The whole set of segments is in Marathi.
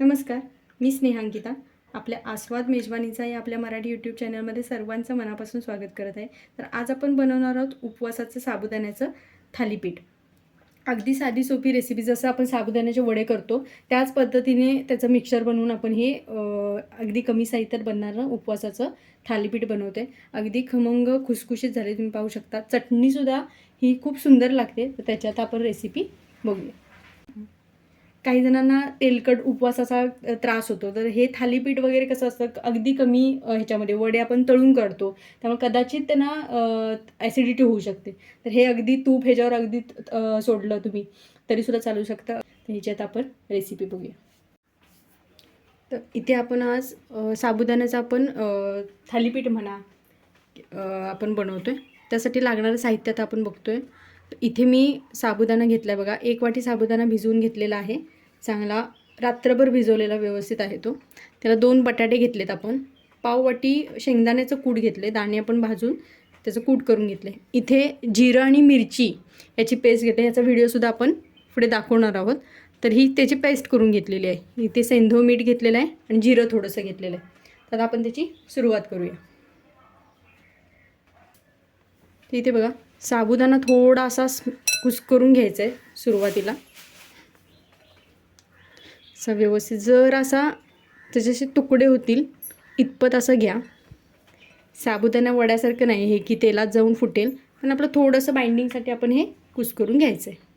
नमस्कार मी स्नेहांकिता. आपल्या आस्वाद मेजवानीचा या आपल्या मराठी यूट्यूब चॅनलमध्ये सर्वांचं मनापासून स्वागत करत आहे. तर आज आपण बनवणार आहोत उपवासाचं साबुदाण्याचं थालीपीठ. अगदी साधी सोपी रेसिपी जसं आपण साबुदाण्याचे वडे करतो त्याच पद्धतीने त्याचं मिक्सर बनवून आपण हे अगदी कमी साहित्यात बनणारं उपवासाचं थालीपीठ बनवते अगदी खमंग खुसखुशीत झाले तुम्ही पाहू शकता. चटणीसुद्धा ही खूप सुंदर लागते. तर त्याच्यात आपण रेसिपी बघूया. काही जणांना तेलकट उपवासाचा त्रास होतो. तर हे थालीपीठ वगैरे कसं असतं अगदी कमी ह्याच्यामध्ये वडे आपण तळून काढतो त्यामुळे कदाचित त्यांना ॲसिडिटी होऊ शकते. तर हे अगदी तूप ह्याच्यावर अगदी सोडलं तुम्ही तरीसुद्धा चालू शकतं. तर ह्याच्यात आपण रेसिपी बघूया. तर इथे आपण आज साबुदाण्याचं आपण थालीपीठ म्हणा आपण बनवतो आहे त्यासाठी लागणारं साहित्य आता आपण बघतो आहे इथे मी साबुदाणा घेतला आहे बघा. एक वाटी साबुदाणा भिजवून घेतलेला आहे. चांगला रात्रभर भिजवलेला व्यवस्थित आहे तो. त्याला दोन बटाटे घेतलेत आपण. पाववाटी शेंगदाण्याचं कूट घेतले. दाणे आपण भाजून त्याचं कूट करून घेतले. इथे जिरं आणि मिरची याची पेस्ट घेतली. याचा व्हिडिओसुद्धा आपण पुढे दाखवणार आहोत. तर ही त्याची पेस्ट करून घेतलेली आहे. इथे सेंधो मीठ घेतलेलं आहे आणि जिरं थोडंसं घेतलेलं आहे. तर आता आपण त्याची सुरुवात करूया. इथे बघा साबुदाणा थोडासा कुस्करून घ्यायचा आहे सुरुवातीला. असा व्यवस्थित. जर असा त्याचे तुकडे होतील इतपत असं घ्या. साबुदाणा वड्यासारखं नाही हे की तेलात जाऊन फुटेल पण आपलं थोडंसं बाइंडिंगसाठी आपण हे कुस्करून घ्यायचं आहे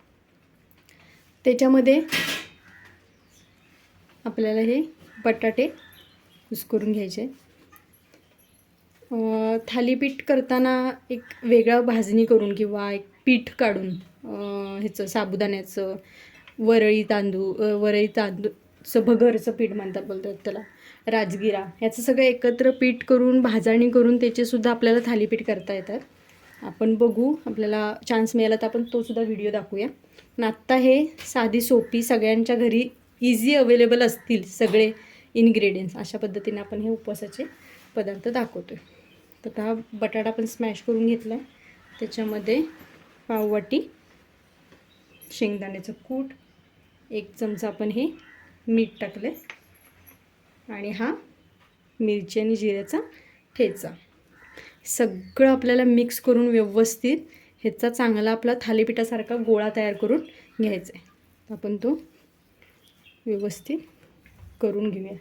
त्याच्यामध्ये आपल्याला हे बटाटे कुस करून घ्यायचे. थालीपीठ करताना एक वेगळं भाजणी करून किंवा एक पीठ काढून ह्याचं साबुदाण्याचं वरळी तांदूळ वरळी तांदूळचं भगरचं पीठ म्हणतात बोलतात त्याला. राजगिरा ह्याचं सगळं एकत्र पीठ करून भाजणी करून त्याचेसुद्धा आपल्याला थालीपीठ करता येतात. आपण बघू आपल्याला चान्स मिळाला तर आपण तोसुद्धा व्हिडिओ दाखवूया. पण आत्ता हे साधी सोपी सगळ्यांच्या घरी इझी अवेलेबल असतील सगळे इन्ग्रेडियंट्स अशा पद्धतीने आपण हे उपवासाचे पदार्थ दाखवतो आहे तर हा बटाटा पण स्मॅश करून घेतला आहे त्याच्यामध्ये पाववाटी शेंगदाण्याचं कूट एक चमचा आपण हे मीठ टाकलं आहे आणि हा मिरची आणि जिऱ्याचा ठेचा. सगळं आपल्याला मिक्स करून व्यवस्थित ह्याचा चांगला आपला थालीपीठासारखा गोळा तयार करून घ्यायचा आहे आपण तो व्यवस्थित करून घेऊया.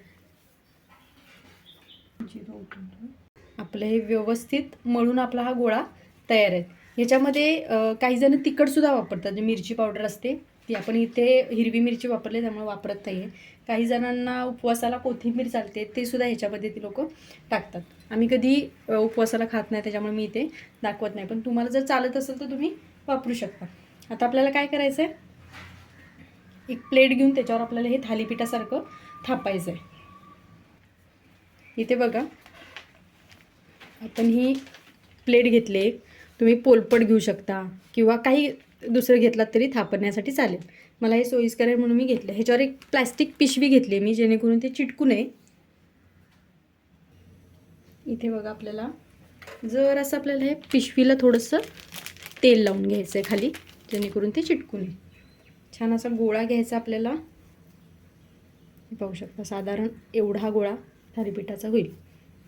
आपलं हे व्यवस्थित मळून आपला हा गोळा तयार आहे. ह्याच्यामध्ये काहीजणं काही जण तिखटसुद्धा वापरतात. जे मिरची पावडर असते ती आपण इथे हिरवी मिरची वापरली त्यामुळे वापरत नाही आहे काही जणांना उपवासाला कोथिंबीर चालते ते सुद्धा ह्याच्यामध्ये ती लोक टाकतात. आम्ही कधी उपवासाला खात नाही त्याच्यामुळे मी इथे दाखवत नाही. पण तुम्हाला जर चालत असेल तर तुम्ही वापरू शकता. आता आपल्याला काय करायचं आहे एक प्लेट घेऊन त्याच्यावर आपल्याला हे थालीपीठासारखं थापायचं आहे इथे बघा आपण ही प्लेट घेतली एक तुम्ही पोलपट घेऊ शकता किंवा काही दुसरं घेतलात तरी थापण्यासाठी चालेल. मला हे सोयीस्कर आहे म्हणून मी घेतलं. ह्याच्यावर एक प्लॅस्टिक पिशवी घेतली आहे मी जेणेकरून ते चिटकू नये. इथे बघा आपल्याला. जर असं आपल्याला हे पिशवीला थोडंसं तेल लावून घ्यायचं आहे खाली जेणेकरून ते चिटकू नये. छान असा गोळा घ्यायचा आपल्याला. पाहू शकता साधारण एवढा हा गोळा थालीपीठाचा होईल.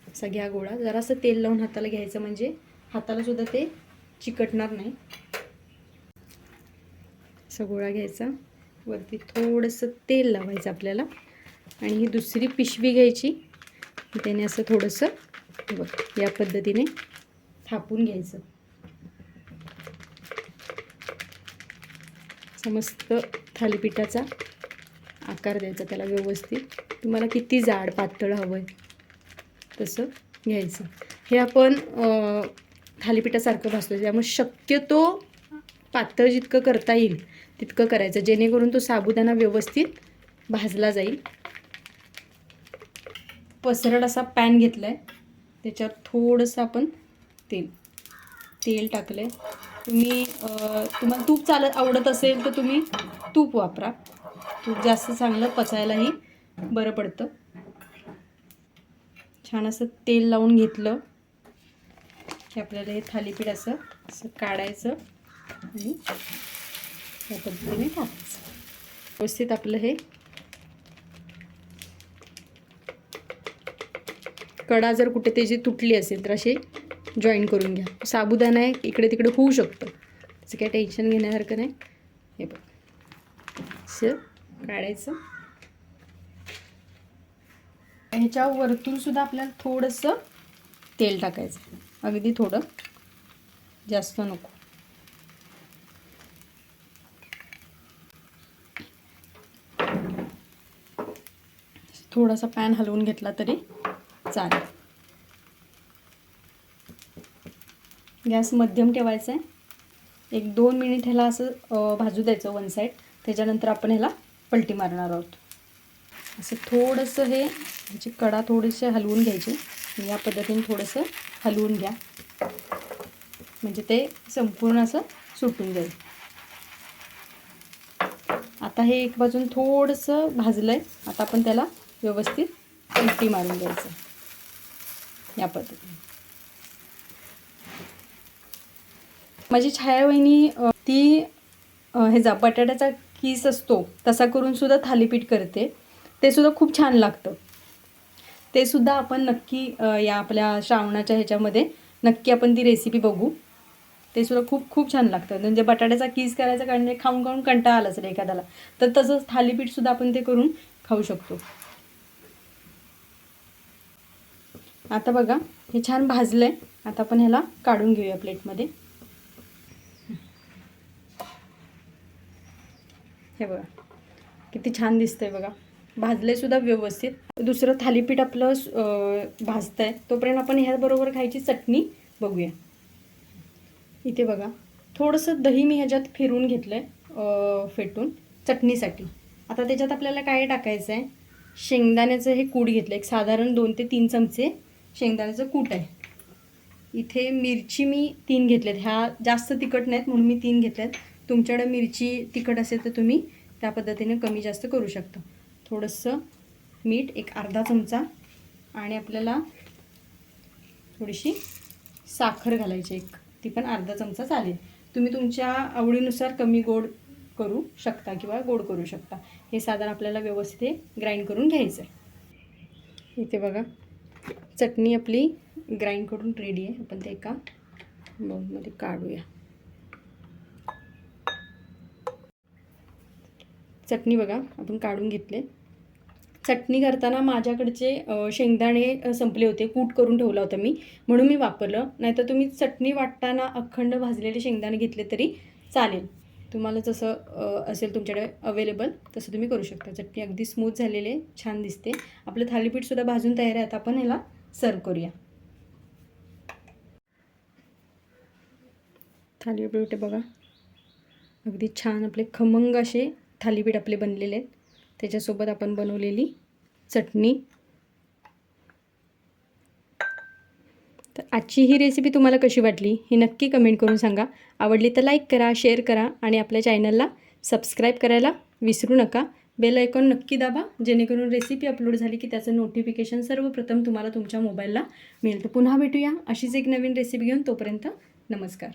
असा घ्या गोळा. जरासं तेल लावून हाताला घ्यायचं म्हणजे हातालासुद्धा ते चिकटणार नाही. असा गोळा घ्यायचा. वरती थोडंसं तेल लावायचं आपल्याला. आणि ही दुसरी पिशवी घ्यायची. त्याने असं थोडंसं बघ या पद्धतीने थापून घ्यायचं. समस्त थालीपीठाचा आकार द्यायचा त्याला व्यवस्थित. तुम्हाला किती जाड पातळ हवं आहे तसं घ्यायचं. हे आपण थालीपीठासारखं भासतो त्यामुळे शक्यतो पातळ जितकं करता येईल तितकं करायचं. जेणेकरून तो साबुदाणा व्यवस्थित भाजला जाईल. पसरड असा पॅन घेतला आहे त्याच्यावर थोडंसं आपण तेल तेल टाकलं आहे तुम्ही तुम्हाला तूप चालत आवडत असेल तर तुम्ही तूप वापरा. तूप जास्त चांगलं पचायलाही बरं पडतं. छान असं तेल लावून घेतलं की आपल्याला हे थालीपीठ असं असं काढायचं. आणि या पद्धतीने टाकायचं. व्यवस्थित आपलं हे कडा जर कुठे त्याची तुटली असेल तर असे जॉईन करून घ्या. साबुदाणा आहे इकडे तिकडे होऊ शकतं. त्याचं काही टेन्शन घेण्यासारखं नाही. हे बघ. असं काढायचं. ह्याच्या वरतून सुद्धा आपल्याला थोडंसं तेल टाकायचं. अगदी थोडं. जास्त नको. थोडासा पॅन हलवून घेतला तरी चालेल. गॅस मध्यम ठेवायचा आहे. एक दोन मिनिट ह्याला असं भाजू द्यायचं वन साईड. त्याच्यानंतर आपण ह्याला पलटी मारणार आहोत. असं थोडंसं हे म्हणजे कडा थोडीशी हलवून घ्यायची. आणि या पद्धतीने थोडंसं हलवून घ्या. म्हणजे ते संपूर्ण असं सुटून जाईल. आता हे एक बाजून थोडंसं भाजलं आहे आता आपण त्याला व्यवस्थित पलटी मारून द्यायचं या पद्धतीने. माझी छाया वहिनी ती ह्याचा बटाट्याचा किस असतो तसा करून सुद्धा थालीपीठ करते. ते सुद्धा खूप छान लागतं. ते सुद्धा आपण नक्की या आपल्या श्रावणाच्या ह्याच्यामध्ये नक्की आपण ती रेसिपी बघू. ते सुद्धा खूप खूप छान लागतं. म्हणजे बटाट्याचा किस करायचा कारण म्हणजे खाऊन खाऊन कंटाळा आला असेल एखाद्याला तर तसंच थालीपीठ सुद्धा आपण ते करून खाऊ शकतो. आता बघा हे छान भाजलं आहे आता आपण ह्याला काढून घेऊया प्लेटमध्ये. हे बघा किती छान दिसतंय बघा. भाजले सुद्धा व्यवस्थित. दुसरं थालीपीठ आपलं भाजतंय. तोपर्यंत आपण ह्याबरोबर खायची चटणी बघूया. इथे बघा थोडंसं दही मी ह्याच्यात फिरून घेतलं आहे फेटून चटणीसाठी. आता त्याच्यात आपल्याला काय टाकायचं आहे शेंगदाण्याचं हे कूड घेतलं एक साधारण दोन ते तीन चमचे शेंगदाण्याचं कूट आहे. इथे मिरची मी तीन घेतल्यात ह्या जास्त तिखट नाहीत म्हणून मी तीन घेतल्यात तुमच्याकडे मिरची तिखट असेल तर तुम्ही त्या पद्धतीने कमी जास्त करू शकता. थोडंसं मीठ एक अर्धा चमचा आणि आपल्याला थोडीशी साखर घालायची एक. ती पण अर्धा चमचा चालेल. तुम्ही तुमच्या आवडीनुसार कमी गोड करू शकता किंवा गोड करू शकता. हे साधारण आपल्याला व्यवस्थित ग्राइंड करून घ्यायचं आहे इथे बघा. चटणी आपली ग्राइंड करून रेडी आहे. आपण ते एका बाउलमध्ये काढूया. चटणी बघा आपण काढून घेतले. चटणी करताना माझ्याकडचे शेंगदाणे संपले होते. कूट करून ठेवला होता मी. म्हणून मी वापरलं. नाहीतर तुम्ही चटणी वाटताना अखंड भाजलेले शेंगदाणे घेतले तरी चालेल. तुम्हाला जसं असेल तुमच्याकडे अवेलेबल तसं तुम्ही करू शकता. चटणी अगदी स्मूथ झालेली छान दिसते. आपलं थालीपीठसुद्धा भाजून तयार आहे. आता आपण ह्याला सर्व करूया. थालीपीठ बघा. अगदी छान आपले खमंग असे थालीपीठ आपले बनलेले आहेत. त्याच्यासोबत आपण बनवलेली चटणी. तर आजची ही रेसिपी तुम्हाला कशी वाटली ही नक्की कमेंट करून सांगा. आवडली तर लाईक करा शेअर करा आणि आपल्या चॅनलला सबस्क्राईब करायला विसरू नका. बेल आयकॉन नक्की दाबा जेणेकरून रेसिपी अपलोड झाली की त्याचं नोटिफिकेशन सर्वप्रथम तुम्हाला तुमच्या मोबाईलला मिळेल. पुन्हा भेटूया अशीच एक नवीन रेसिपी घेऊन तोपर्यंत नमस्कार.